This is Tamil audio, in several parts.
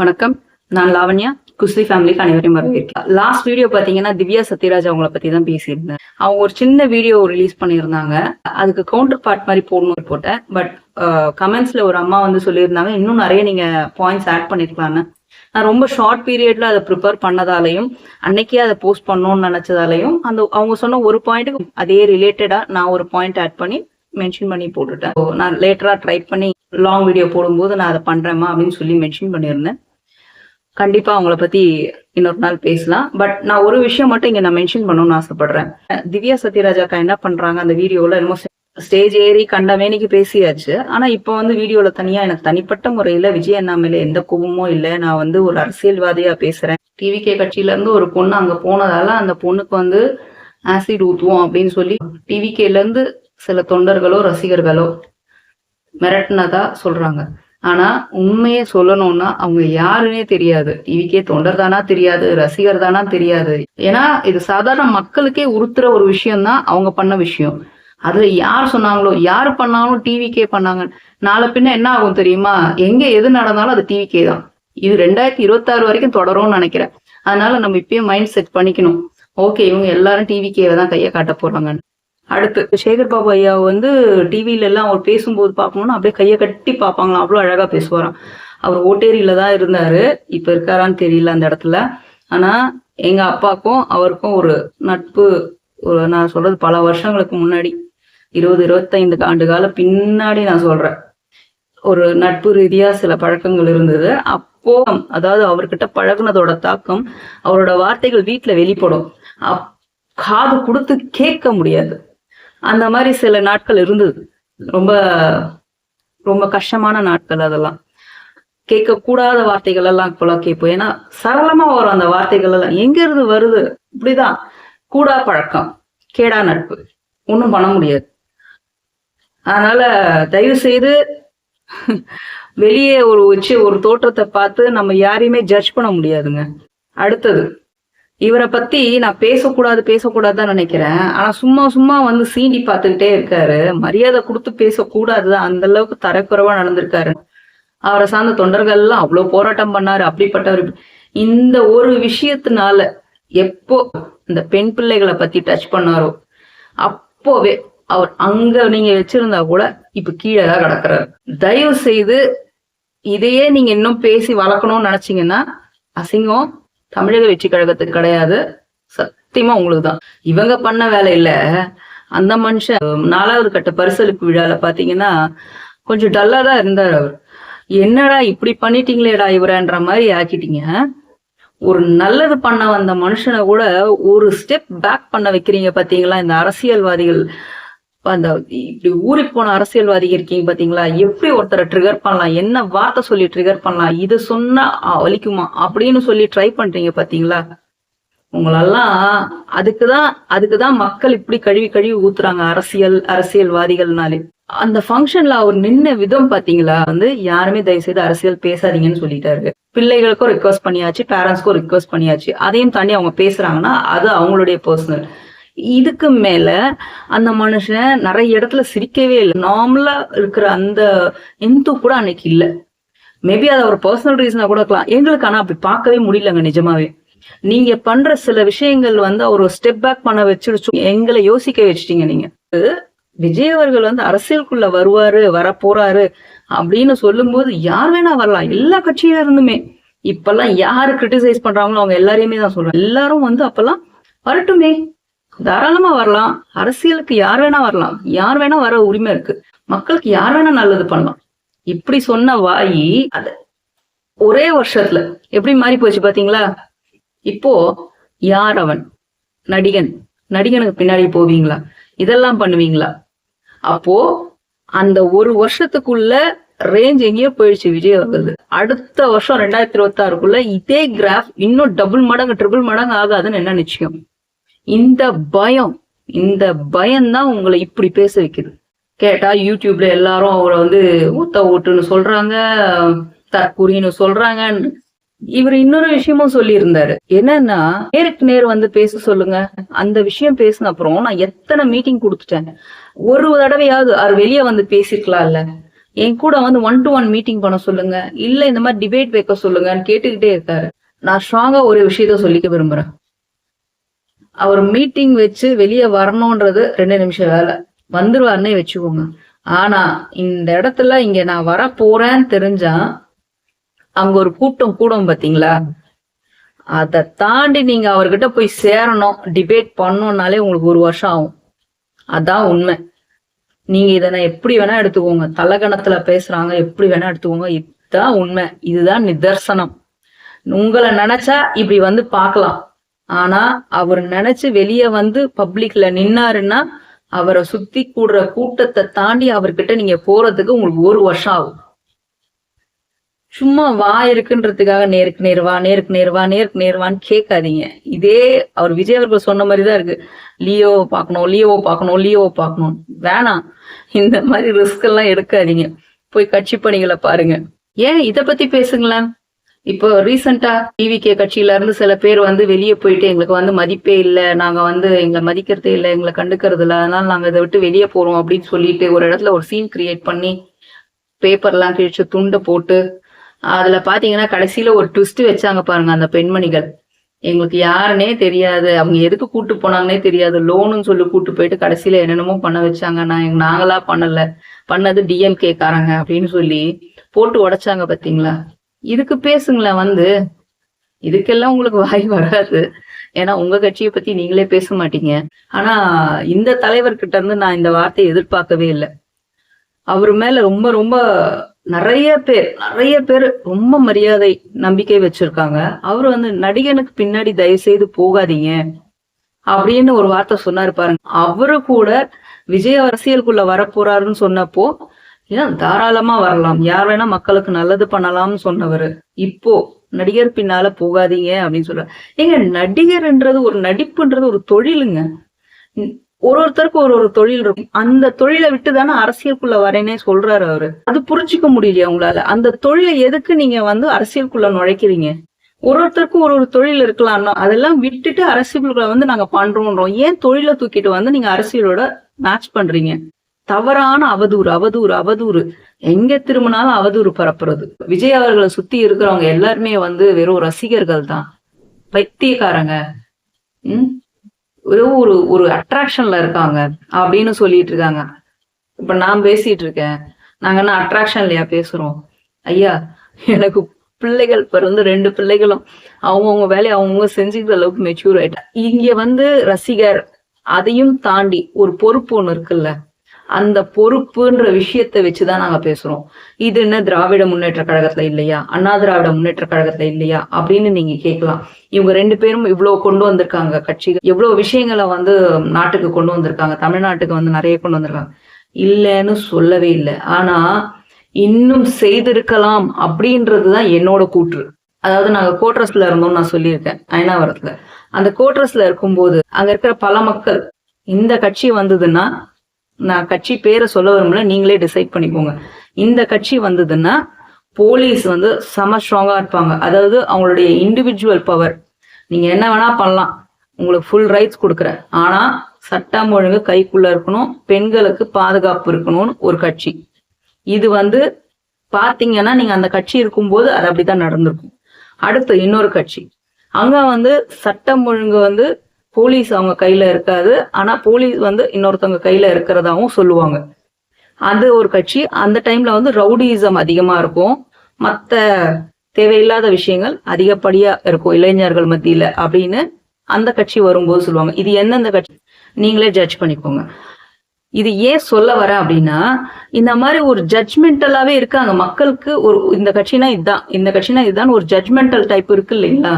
வணக்கம். நான் லாவண்யா. குஸ்லி ஃபேமிலிக்கு அனைவரையும் வரவேற்கிறேன். லாஸ்ட் வீடியோ பாத்தீங்கன்னா திவ்யா சத்யராஜ் அவங்கள பத்தி தான் பேசியிருந்தேன். அவங்க ஒரு சின்ன வீடியோ ரிலீஸ் பண்ணியிருந்தாங்க. அதுக்கு கவுண்டர் பார்ட் மாதிரி போடணும்னு போட்டேன். பட் கமெண்ட்ஸ்ல ஒரு அம்மா வந்து சொல்லியிருந்தாங்க இன்னும் நிறைய நீங்க பாயிண்ட்ஸ் ஆட் பண்ணிருக்கலாம்னு. நான் ரொம்ப ஷார்ட் பீரியட்ல அதை ப்ரிப்பேர் பண்ணதாலையும் அன்னைக்கே அதை போஸ்ட் பண்ணணும்னு நினைச்சதாலையும் அந்த அவங்க சொன்ன ஒரு பாயிண்ட்டுக்கு அதே ரிலேட்டடா நான் ஒரு பாயிண்ட் ஆட் பண்ணி மென்ஷன் பண்ணி போட்டுட்டேன். நான் லேட்டரா ட்ரை பண்ணி லாங் வீடியோ போடும்போது நான் அதை பண்றேம்மா அப்படின்னு சொல்லி மென்ஷன் பண்ணியிருந்தேன். கண்டிப்பா அவங்கள பத்தி இன்னொரு நாள் பேசலாம். பட் நான் ஒரு விஷயம் மட்டும் இங்க நான் மென்ஷன் பண்ணணும்னு ஆசைப்படுறேன். திவ்யா சத்யராஜாக்கா என்ன பண்றாங்க அந்த வீடியோல? என்னமோ ஸ்டேஜ் ஏறி கண்டமேனிக்கு பேசியாச்சு. ஆனா இப்போ வந்து வீடியோல தனியா எனக்கு தனிப்பட்ட முறையில விஜய் அண்ணா மேல எந்த கோபமும் இல்ல. நான் வந்து ஒரு அரசியல்வாதியா பேசுறேன். டிவிகே கட்சியில இருந்து ஒரு பொண்ணு அங்க போனதால அந்த பொண்ணுக்கு வந்து ஆசிட் ஊத்துவோம் அப்படின்னு சொல்லி டிவிகேல இருந்து சில தொண்டர்களோ ரசிகர்களோ மிரட்டினதா சொல்றாங்க. ஆனா உண்மையே சொல்லணும்னா அவங்க யாருன்னே தெரியாது. டிவிக்கே தொண்டர் தானா தெரியாது ரசிகர் தானா தெரியாது. ஏன்னா இது சாதாரண மக்களுக்கே உறுத்துற ஒரு விஷயம் தான் அவங்க பண்ண விஷயம். அதுல யார் சொன்னாங்களோ யார் பண்ணாலும் டிவிக்கே பண்ணாங்க. நாளை பின்ன என்ன ஆகும் தெரியுமா? எங்க எது நடந்தாலும் அது டிவிக்கே தான். இது ரெண்டாயிரத்தி இருபத்தாறு வரைக்கும் தொடரும்னு நினைக்கிறேன். அதனால நம்ம இப்பயே மைண்ட் செட் பண்ணிக்கணும். ஓகே இவங்க எல்லாரும் டிவிக்கேவை தான் கையை காட்ட போறாங்கன்னு. அடுத்து சேகர் பாபு ஐயா வந்து டிவியிலலாம் எல்லாம் அவர் பேசும்போது பார்க்கணும்னா அப்படியே கையை கட்டி பார்ப்பாங்களாம். அவ்வளோ அழகா பேசுவாராம். அவர் ஓட்டேரியில தான் இருந்தாரு. இப்ப இருக்காரான்னு தெரியல அந்த இடத்துல. ஆனா எங்க அப்பாக்கும் அவருக்கும் ஒரு நட்பு ஒரு நான் சொல்றது பல வருஷங்களுக்கு முன்னாடி இருபது இருபத்தைந்து ஆண்டு கால பின்னாடி நான் சொல்றேன். ஒரு நட்பு ரீதியா சில பழக்கங்கள் இருந்தது. அப்போ அதாவது அவர்கிட்ட பழகுனதோட தாக்கம் அவரோட வார்த்தைகள் வீட்டுல வெளிப்படும். அப்- காது கொடுத்து கேட்க முடியாது. அந்த மாதிரி சில நாட்கள் இருந்தது. ரொம்ப ரொம்ப கஷ்டமான நாட்கள் அதெல்லாம். கேட்கக்கூடாத வார்த்தைகள் எல்லாம் இப்பெல்லாம் கேட்போம். ஏன்னா சரளமா வரும் அந்த வார்த்தைகள் எல்லாம் எங்க இருந்து வருது? இப்படிதான். கூடா பழக்கம் கேடா நட்பு. ஒண்ணும் பண்ண முடியாது. அதனால தயவு செய்து வெளியே ஒரு வச்சு ஒரு தோற்றத்தை பார்த்து நம்ம யாரையுமே ஜட்ஜ் பண்ண முடியாதுங்க. அடுத்தது இவரை பத்தி நான் பேசக்கூடாது பேசக்கூடாதுதான் நினைக்கிறேன். ஆனா சும்மா சும்மா வந்து சீண்டி பார்த்துக்கிட்டே இருக்காரு. மரியாதை கொடுத்து பேசக்கூடாதுதான் அந்த அளவுக்கு தரக்குறைவா நடந்திருக்காரு. அவரை சார்ந்த தொண்டர்கள் எல்லாம் அவ்வளவு போராட்டம் பண்ணாரு. அப்படிப்பட்டவர் இந்த ஒரு விஷயத்தினால எப்போ இந்த பெண் பிள்ளைகளை பத்தி டச் பண்ணாரோ அப்போவே அவர் அங்க நீங்க வச்சிருந்தா கூட இப்ப கீழே தான் கிடக்குறாரு. தயவு செய்து இதையே நீங்க இன்னும் பேசி வளர்க்கணும்னு நினைச்சீங்கன்னா அசிங்கம் தமிழக வெற்றி கழகத்துக்கு கிடையாது. சத்தியமா உங்களுக்கு தான் இவங்க பண்ண வேலை இல்ல அந்த மனுஷன் நாலாவது கட்ட பரிசளிப்பு விழால பாத்தீங்கன்னா கொஞ்சம் டல்லா தான் இருந்தார் அவர். என்னடா இப்படி பண்ணிட்டீங்களேடா இவரன்ற மாதிரி ஆக்கிட்டீங்க. ஒரு நல்லது பண்ண வந்த மனுஷனை கூட ஒரு ஸ்டெப் பேக் பண்ண வைக்கிறீங்க பாத்தீங்களா? இந்த அரசியல்வாதிகள் அந்த இப்படி ஊருக்கு போன அரசியல்வாதிகள் இருக்கீங்க பாத்தீங்களா? எப்படி ஒருத்தரை ட்ரிகர் பண்ணலாம்? என்ன வார்த்தை சொல்லி ட்ரிகர் பண்ணலாம்? இது சொன்னா வலிக்குமா? அப்படின்னு சொல்லி ட்ரை பண்றீங்க பாத்தீங்களா? உங்களெல்லாம் அதுக்குதான் அதுக்குதான் மக்கள் இப்படி கழுவி கழுவி ஊத்துறாங்க அரசியல் அரசியல்வாதிகள்னாலே. அந்த ஃபங்க்ஷன்ல அவர் நின்ன விதம் பாத்தீங்களா? வந்து யாருமே தயவு செய்து அரசியல் பேசாதீங்கன்னு சொல்லிட்டாரு. பிள்ளைகளுக்கும் ரிக்வஸ்ட் பண்ணியாச்சு பேரண்ட்ஸ்க்கும் ரிக்வஸ்ட் பண்ணியாச்சு. அதையும் தாண்டி அவங்க பேசுறாங்கன்னா அது அவங்களுடைய பர்சனல் இதுக்கு மேல அந்த மனுஷன் நிறைய இடத்துல சிரிக்கவே இல்லை. நார்மலா இருக்கிற அந்த இந்து கூட அன்னைக்கு இல்ல. மேபி அது ஒரு பர்சனல் ரீசனா கூட இருக்கலாம். எங்களுக்கு ஆனா அப்படி பார்க்கவே முடியலங்க நிஜமாவே. நீங்க பண்ற சில விஷயங்கள் வந்து ஒரு ஸ்டெப் பேக் பண்ண வச்சிருச்சு எங்களை யோசிக்க வச்சிட்டீங்க நீங்க. விஜய் அவர்கள் வந்து அரசியலுக்குள்ள வருவாரு வரப்போறாரு அப்படின்னு அப்படின்னு சொல்லும்போது யார் வேணா வரலாம். எல்லா கட்சியில இருந்துமே. இப்பெல்லாம் யாரு கிரிட்டிசைஸ் பண்றாங்களோ அவங்க எல்லாரையுமே தான் சொல்றாங்க. எல்லாரும் வந்து அப்பெல்லாம் வரட்டுமே. தாராளமா வரலாம். அரசியலுக்கு யார் வேணா வரலாம். யார் வேணா வர உரிமை இருக்கு. மக்களுக்கு யார் வேணா நல்லது பண்ணலாம். இப்படி சொன்ன வாயி அது ஒரே வருஷத்துல எப்படி மாறி போச்சு பாத்தீங்களா? இப்போ யார் அவன்? நடிகன். நடிகனுக்கு பின்னாடி போவீங்களா? இதெல்லாம் பண்ணுவீங்களா? அப்போ அந்த ஒரு வருஷத்துக்குள்ள ரேஞ்ச் எங்கேயோ போயிடுச்சு விஜய் ஆகுது அடுத்த வருஷம் ரெண்டாயிரத்தி இருபத்தி ஆறுக்குள்ள இதே கிராஃப் இன்னும் டபுள் மடங்கு ட்ரிபிள் மடங்கு ஆகாதுன்னு என்ன நிச்சயம்? இந்த பயம் இந்த பயம்தான் உங்களை இப்படி பேச வைக்குது. கேட்டா யூடியூப்ல எல்லாரும் அவரை வந்து ஊத்த ஓட்டுன்னு சொல்றாங்க தற்கூறின்னு சொல்றாங்க இவர் இன்னொரு விஷயமும் சொல்லியிருந்தாரு. என்னன்னா நேருக்கு நேர் வந்து பேச சொல்லுங்க. அந்த விஷயம் பேசின அப்புறம் நான் எத்தனை மீட்டிங் கொடுத்துட்டேன். ஒரு தடவையாவது அவர் வெளியே வந்து பேசிருக்கலாம்ல. என் கூட வந்து ஒன் டு ஒன் மீட்டிங் பண்ண சொல்லுங்க. இல்ல இந்த மாதிரி டிபேட் வைக்க சொல்லுங்கன்னு கேட்டுக்கிட்டே இருக்காரு. நான் ஸ்ட்ராங்கா ஒரு விஷயத்த சொல்லிக்க விரும்புறேன். அவர் மீட்டிங் வச்சு வெளியே வரணும்ன்றது ரெண்டு நிமிஷம் வேலை. வந்துருவாருன்னே வச்சுக்கோங்க. ஆனா இந்த இடத்துல இங்க நான் வர போறேன்னு தெரிஞ்சா அங்க ஒரு கூட்டம் கூடும் பாத்தீங்களா? அதை தாண்டி நீங்க அவர்கிட்ட போய் சேரணும் டிபேட் பண்ணோம்னாலே உங்களுக்கு ஒரு வருஷம் ஆகும். அதான் உண்மை. நீங்க இதை நான் எப்படி வேணா எடுத்துக்கோங்க. தலகணத்துல பேசுறாங்க எப்படி வேணா எடுத்துக்கோங்க. இதுதான் உண்மை. இதுதான் நிதர்சனம். உங்களை நினைச்சா இப்படி வந்து பார்க்கலாம். ஆனா அவர் நினைச்சு வெளியே வந்து பப்ளிக்ல நின்னாருன்னா அவரை சுத்தி கூடுற கூட்டத்தை தாண்டி அவர்கிட்ட நீங்க போறதுக்கு உங்களுக்கு ஒரு வருஷம் ஆகும். சும்மா வா இருக்குன்றதுக்காக நேருக்கு நேர்வா நேருக்கு நேர்வா நேருக்கு நேர்வான்னு கேட்காதீங்க. இதே அவர் விஜய் அவர்கள் சொன்ன மாதிரி தான் இருக்கு. லியோவை பார்க்கணும் லியோவை பார்க்கணும் லியோவை பார்க்கணும். வேணாம். இந்த மாதிரி ரிஸ்க் எல்லாம் எடுக்காதீங்க. போய் கட்சி பணிகளை பாருங்க. ஏன் இதை பத்தி பேசுங்களேன்? இப்போ ரீசெண்டா டிவிகே கட்சியில இருந்து சில பேர் வந்து வெளியே போயிட்டு எங்களுக்கு வந்து மதிப்பே இல்லை நாங்க வந்து எங்களை மதிக்கிறதே இல்லை எங்களை கண்டுக்கிறது இல்லை அதனால நாங்க இதை விட்டு வெளியே போறோம் அப்படின்னு சொல்லிட்டு ஒரு இடத்துல ஒரு சீன் கிரியேட் பண்ணி பேப்பர்லாம் கிழிச்சு துண்டை போட்டு அதுல பாத்தீங்கன்னா கடைசியில ஒரு ட்விஸ்ட் வச்சாங்க பாருங்க அந்த பெண்மணிகள். எங்களுக்கு யாருன்னே தெரியாது. அவங்க எதுக்கு கூட்டு போனாங்கன்னே தெரியாது. லோனுன்னு சொல்லி கூட்டு போயிட்டு கடைசியில என்னென்னமோ பண்ண வச்சாங்க. நான் நாங்களா பண்ணல. பண்ணது டிஎம்கே காரங்க அப்படின்னு சொல்லி போட்டு உடைச்சாங்க பாத்தீங்களா? இதுக்கு பேசுங்களேன் வந்து. இதுக்கெல்லாம் உங்களுக்கு வாய் வராது. ஏன்னா உங்க கட்சியை பத்தி நீங்களே பேச மாட்டீங்க. ஆனா இந்த தலைவர்கிட்ட இருந்து நான் இந்த வார்த்தையை எதிர்பார்க்கவே இல்லை. அவர் மேல ரொம்ப ரொம்ப நிறைய பேர் நிறைய பேர் ரொம்ப மரியாதை நம்பிக்கை வச்சிருக்காங்க. அவர் வந்து நடிகனுக்கு பின்னாடி தயவு செய்து போகாதீங்க அப்படின்னு ஒரு வார்த்தை சொன்னாரு பாருங்க. அவரு கூட விஜய் அரசியலுக்குள்ள வரப்போறாருன்னு சொன்னப்போ ஏன் தாராளமா வரலாம்? யார் வேணா மக்களுக்கு நல்லது பண்ணலாம்னு சொன்னவர். இப்போ நடிகர் பின்னால போகாதீங்க அப்படின்னு சொல்ற. ஏங்க நடிகர்ன்றது ஒரு நடிப்புன்றது ஒரு தொழிலுங்க. ஒரு ஒருத்தருக்கு ஒரு ஒரு தொழில் இருக்கும். அந்த தொழிலை விட்டு தானே அரசியலுக்குள்ள வரேனே சொல்றாரு அவரு. அது புரிஞ்சுக்க முடியலையா உங்களால? அந்த தொழிலை எதுக்கு நீங்க வந்து அரசியலுக்குள்ள நுழைக்கிறீங்க? ஒரு ஒருத்தருக்கும் ஒரு ஒரு தொழில் இருக்கலாம்னா அதெல்லாம் விட்டுட்டு அரசியலுக்குள்ள வந்து நாங்க பண்றோம்ன்றோம் ஏன் தொழிலை தூக்கிட்டு வந்து நீங்க அரசியலோட மேட்ச் பண்றீங்க? தவறான அவதூறு அவதூறு அவதூறு. எங்க திரும்பினாலும் அவதூறு பரப்புறது. விஜய் அவர்களை சுத்தி இருக்கிறவங்க எல்லாருமே வந்து வெறும் ரசிகர்கள் தான். பைத்தியக்காரங்க. உம் வெறும் ஒரு ஒரு அட்ராக்ஷன்ல இருக்காங்க அப்படின்னு சொல்லிட்டு இருக்காங்க. இப்ப நான் பேசிட்டு இருக்கேன். நாங்க என்ன அட்ராக்ஷன்லயா பேசுறோம்? ஐயா எனக்கு பிள்ளைகள் பிறந்து ரெண்டு பிள்ளைகளும். அவங்கவுங்க வேலையை அவங்கவுங்க செஞ்சுக்கிற அளவுக்கு மெச்சூர் ஆயிட்டா. இங்க வந்து ரசிகர் அதையும் தாண்டி ஒரு பொறுப்பு ஒண்ணு இருக்குல்ல. அந்த பொறுப்புன்ற விஷயத்தை வச்சுதான் நாங்க பேசுறோம். இது என்ன திராவிட முன்னேற்ற கழகத்துல இல்லையா? அண்ணா திராவிட முன்னேற்ற கழகத்துல இல்லையா? அப்படின்னு நீங்க கேட்கலாம். இவங்க ரெண்டு பேரும் இவ்வளவு கொண்டு வந்திருக்காங்க கட்சிகள் எவ்வளவு விஷயங்களை வந்து நாட்டுக்கு கொண்டு வந்திருக்காங்க தமிழ்நாட்டுக்கு வந்து நிறைய கொண்டு வந்திருக்காங்க. இல்லைன்னு சொல்லவே இல்லை. ஆனா இன்னும் செய்திருக்கலாம் அப்படின்றதுதான் என்னோட கூற்று. அதாவது நாங்க கோட்ரஸ்ல இருந்தோம் நான் சொல்லியிருக்கேன் அயனாவரத்துல. அந்த கோட்ரஸ்ல இருக்கும்போது அங்க இருக்கிற பல மக்கள் இந்த கட்சி வந்ததுன்னா நான் கட்சி பேரை சொல்ல விரும்பல நீங்களே டிசைட் பண்ணிக்கோங்க. இந்த கட்சி வந்ததுன்னா போலீஸ் வந்து செம ஸ்ட்ராங்கா இருப்பாங்க. அதாவது அவங்களுடைய இண்டிவிஜுவல் பவர் நீங்க என்ன வேணா பண்ணலாம். உங்களுக்கு ஃபுல் ரைட்ஸ் கொடுக்குறேன். ஆனா சட்டம் ஒழுங்கு கைக்குள்ள இருக்கணும். பெண்களுக்கு பாதுகாப்பு இருக்கணும்னு ஒரு கட்சி. இது வந்து பாத்தீங்கன்னா நீங்க அந்த கட்சி இருக்கும்போது அது அப்படித்தான் நடந்திருக்கும். அடுத்து இன்னொரு கட்சி. அங்க வந்து சட்டம் ஒழுங்கு வந்து போலீஸ் அவங்க கையில இருக்காது. ஆனா போலீஸ் வந்து இன்னொருத்தவங்க கையில இருக்கிறதாவும் சொல்லுவாங்க. அது ஒரு கட்சி. அந்த டைம்ல வந்து ரவுடிசம் அதிகமா இருக்கும். மற்ற தேவையில்லாத விஷயங்கள் அதிகப்படியா இருக்கும் இளைஞர்கள் மத்தியில அப்படின்னு அந்த கட்சி வரும்போது சொல்லுவாங்க. இது எந்தெந்த கட்சி? நீங்களே ஜட்ஜ் பண்ணிக்கோங்க. இது ஏன் சொல்ல வரேன் அப்படின்னா இந்த மாதிரி ஒரு ஜட்ஜ்மெண்டலாவே இருக்காங்க. மக்களுக்கு ஒரு இந்த கட்சினா இதுதான் இந்த கட்சினா இதுதான் ஒரு ஜட்ஜ்மெண்டல் டைப் இருக்கு இல்லைங்களா?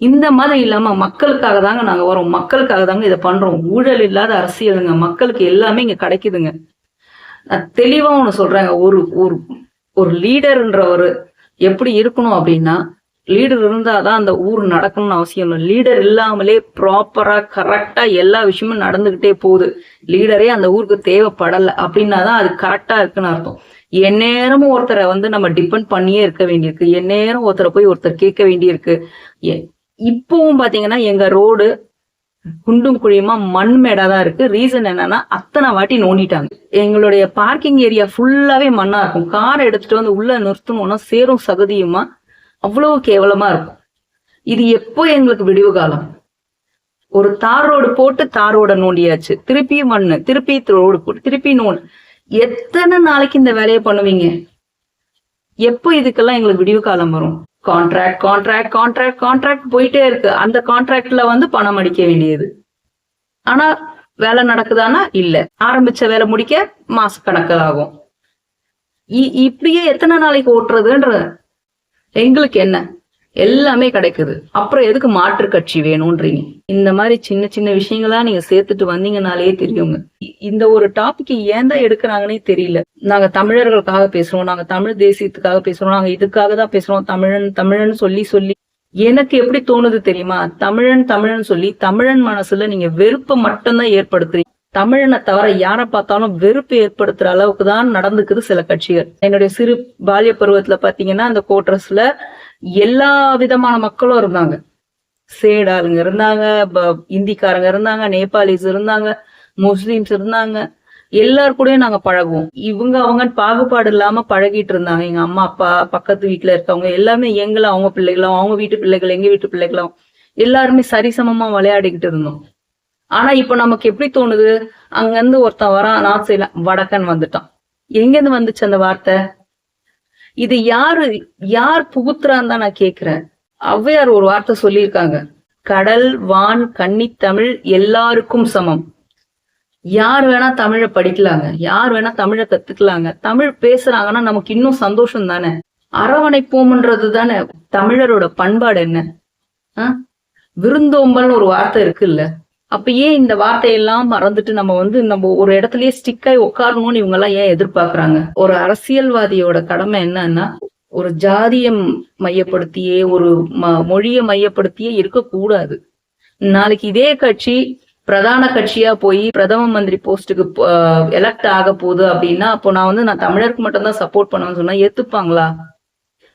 இந்த மாதிரி இல்லாம மக்களுக்காக தாங்க நாங்க வரோம் மக்களுக்காக தாங்க இதை பண்றோம். ஊழல் இல்லாத அரசியலுங்க. மக்களுக்கு எல்லாமே இங்க கிடைக்குதுங்க. நான் தெளிவா ஒண்ணு சொல்றேங்க. ஒரு ஒரு ஒரு லீடர்ன்ற ஒரு எப்படி இருக்கணும் அப்படின்னா லீடர் இருந்தாதான் அந்த ஊர் நடக்கணும்னு அவசியம் இல்லை. லீடர் இல்லாமலே ப்ராப்பரா கரெக்டா எல்லா விஷயமும் நடந்துகிட்டே போகுது. லீடரே அந்த ஊருக்கு தேவைப்படலை அப்படின்னா தான் அது கரெக்டா இருக்குன்னு அர்த்தம். எந்நேரமும் ஒருத்தரை வந்து நம்ம டிபெண்ட் பண்ணியே இருக்க வேண்டியிருக்கு. எந்நேரம் ஒருத்தரை போய் ஒருத்தர் கேட்க வேண்டியிருக்கு. இப்பவும் பாத்தீங்கன்னா எங்க ரோடு குண்டும் குழியுமா மண் மேடா தான் இருக்கு. ரீசன் என்னன்னா அத்தனை வாட்டி நோண்டிட்டாங்க. எங்களுடைய பார்க்கிங் ஏரியா ஃபுல்லாவே மண்ணா இருக்கும். காரை எடுத்துட்டு வந்து உள்ள நிறுத்தணும்னா சேரும் சகதியுமா அவ்வளவு கேவலமா இருக்கும். இது எப்போ எங்களுக்கு விடிவு காலம்? ஒரு தார் ரோடு போட்டு தார் ரோட நோண்டியாச்சு. திருப்பி மண்ணு திருப்பி ரோடு போட்டு திருப்பி நோண்டு எத்தனை நாளைக்கு இந்த வேலையை பண்ணுவீங்க? எப்போ இதுக்கெல்லாம் எங்களுக்கு விடிவு காலம் வரும்? கான்ட்ராக்ட் கான்ட்ராக்ட் கான்ட்ராக்ட் கான்ட்ராக்ட் போயிட்டே இருக்கு. அந்த கான்ட்ராக்ட்ல வந்து பணம் அடிக்க வேண்டியது. ஆனா வேலை நடக்குதானா இல்ல. ஆரம்பிச்ச வேலை முடிக்க மாச கணக்கு ஆகும். இ- இப்படியே எத்தனை நாளைக்கு ஓட்டுறதுன்ற எங்களுக்கு என்ன? எல்லாமே கிடைக்குது. அப்புறம் எதுக்கு மாற்று கட்சி வேணும்ன்றீங்க? இந்த மாதிரி சின்ன சின்ன விஷயங்களா நீங்க சேர்த்துட்டு வந்தீங்கனாலே தெரியுங்க. இந்த ஒரு டாபிக் ஏன் தான் எடுக்கிறாங்கன்னே தெரியல. நாங்க தமிழர்களுக்காக பேசுறோம். நாங்க தமிழ் தேசியத்துக்காக பேசுறோம். நாங்க இதுக்காக தான் பேசுறோம். தமிழன் தமிழன் சொல்லி சொல்லி. எனக்கு எப்படி தோணுது தெரியுமா? தமிழன் தமிழன் சொல்லி தமிழன் மனசுல நீங்க வெறுப்பை மட்டும்தான் ஏற்படுத்துறீங்க. தமிழனை தவிர யாரை பார்த்தாலும் வெறுப்பு ஏற்படுத்துற அளவுக்கு தான் நடந்துக்குது சில கட்சிகள். என்னுடைய சிறு பால்ய பருவத்துல பாத்தீங்கன்னா அந்த கோட்ரஸ்ல எல்லா விதமான மக்களும் இருந்தாங்க. சேடாளுங்க இருந்தாங்க இந்திக்காரங்க இருந்தாங்க நேபாளிஸ் இருந்தாங்க முஸ்லிம்ஸ் இருந்தாங்க. எல்லார் கூடயும் நாங்க பழகுவோம். இவங்க அவங்க பாகுபாடு இல்லாம பழகிட்டு இருந்தாங்க. எங்க அம்மா அப்பா பக்கத்து வீட்டுல இருக்கவங்க எல்லாமே எங்களை அவங்க பிள்ளைகளும் அவங்க வீட்டு பிள்ளைகள் எங்க வீட்டு பிள்ளைகளும் எல்லாருமே சரிசமமா விளையாடிக்கிட்டு இருந்தோம். ஆனா இப்ப நமக்கு எப்படி தோணுது? அங்க இருந்து ஒருத்தன் வரான் நார்த் சைட்ல வடக்கன் வந்துட்டான். எங்க இருந்து வந்துச்சு அந்த வார்த்தை? இது யாரு யார் புகுத்துறான்னு தான் நான் கேக்குறேன். ஔவையார் ஒரு வார்த்தை சொல்லியிருக்காங்க. கடல் வான் கன்னி தமிழ் எல்லாருக்கும் சமம். யார் வேணா தமிழை படிக்கலாங்க. யார் வேணா தமிழை கத்துக்கலாங்க. தமிழ் பேசுறாங்கன்னா நமக்கு இன்னும் சந்தோஷம் தானே? அரவணைப்போம்ன்றது தானே? தமிழரோட பண்பாடு என்ன? விருந்தோம்பல்னு ஒரு வார்த்தை இருக்குல்ல. அப்ப ஏன் இந்த வார்த்தையெல்லாம் மறந்துட்டு நம்ம வந்து நம்ம ஒரு இடத்துலயே ஸ்டிக்காய் உட்காரணும்னு இவங்க எல்லாம் ஏன் எதிர்பார்க்கறாங்க? ஒரு அரசியல்வாதியோட கடமை என்னன்னா ஒரு ஜாதியம் மையப்படுத்தியே ஒரு ம- மொழியை மையப்படுத்தியே இருக்கக்கூடாது. நாளைக்கு இதே கட்சி பிரதான கட்சியா போய் பிரதம மந்திரி போஸ்ட்டுக்கு எலக்ட் ஆக போகுது அப்படின்னா அப்போ நான் வந்து நான் தமிழருக்கு மட்டும்தான் சப்போர்ட் பண்ணுவேன்னு சொன்னா ஏத்துப்பாங்களா?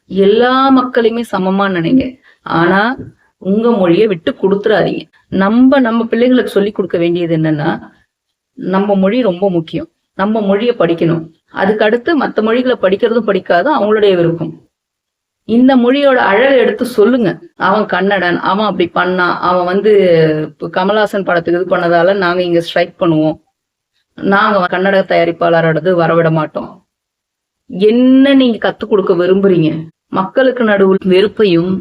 எல்லா மக்களையுமே சமமா நினைங்க. ஆனா உங்க மொழியை விட்டு கொடுத்துறாதீங்க. நம்ம நம்ம பிள்ளைகளுக்கு சொல்லி கொடுக்க வேண்டியது என்னன்னா நம்ம மொழி ரொம்ப முக்கியம். நம்ம மொழியை படிக்கணும். அதுக்கு அடுத்து மற்ற மொழிகளை படிக்கிறதும் படிக்காதும் அவங்களுடைய விருப்பம். இந்த மொழியோட அழகை எடுத்து சொல்லுங்க. அவன் கன்னடன் அவன் அப்படி பண்ணான் அவன் வந்து இப்ப கமலஹாசன் படத்துக்கு இது பண்ணதால நாங்க இங்க ஸ்ட்ரைக் பண்ணுவோம். நாங்க கன்னட தயாரிப்பாளரோடது வரவிட மாட்டோம். என்ன நீங்க கத்துக் கொடுக்க விரும்புறீங்க? மக்களுக்கு நடுவில் வெறுப்பையும்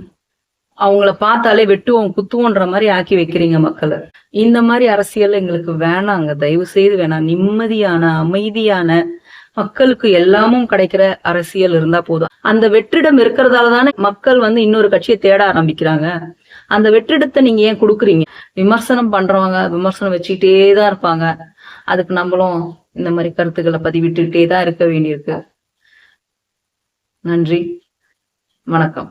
அவங்கள பார்த்தாலே வெட்டுவோம் குத்துவோன்ற மாதிரி ஆக்கி வைக்கிறீங்க மக்களை. இந்த மாதிரி அரசியல் எங்களுக்கு வேணாங்க. தயவு செய்து வேணாம். நிம்மதியான அமைதியான மக்களுக்கு எல்லாமும் கிடைக்கிற அரசியல் இருந்தா போதும். அந்த வெற்றிடம் இருக்கிறதால தானே மக்கள் வந்து இன்னொரு கட்சியை தேட ஆரம்பிக்கிறாங்க. அந்த வெற்றிடத்தை நீங்க ஏன் கொடுக்குறீங்க? விமர்சனம் பண்றவங்க விமர்சனம் வச்சுக்கிட்டே தான் இருப்பாங்க. அதுக்கு நம்மளும் இந்த மாதிரி கருத்துக்களை பதிவிட்டுக்கிட்டே தான் இருக்க வேண்டியிருக்கு. நன்றி. வணக்கம்.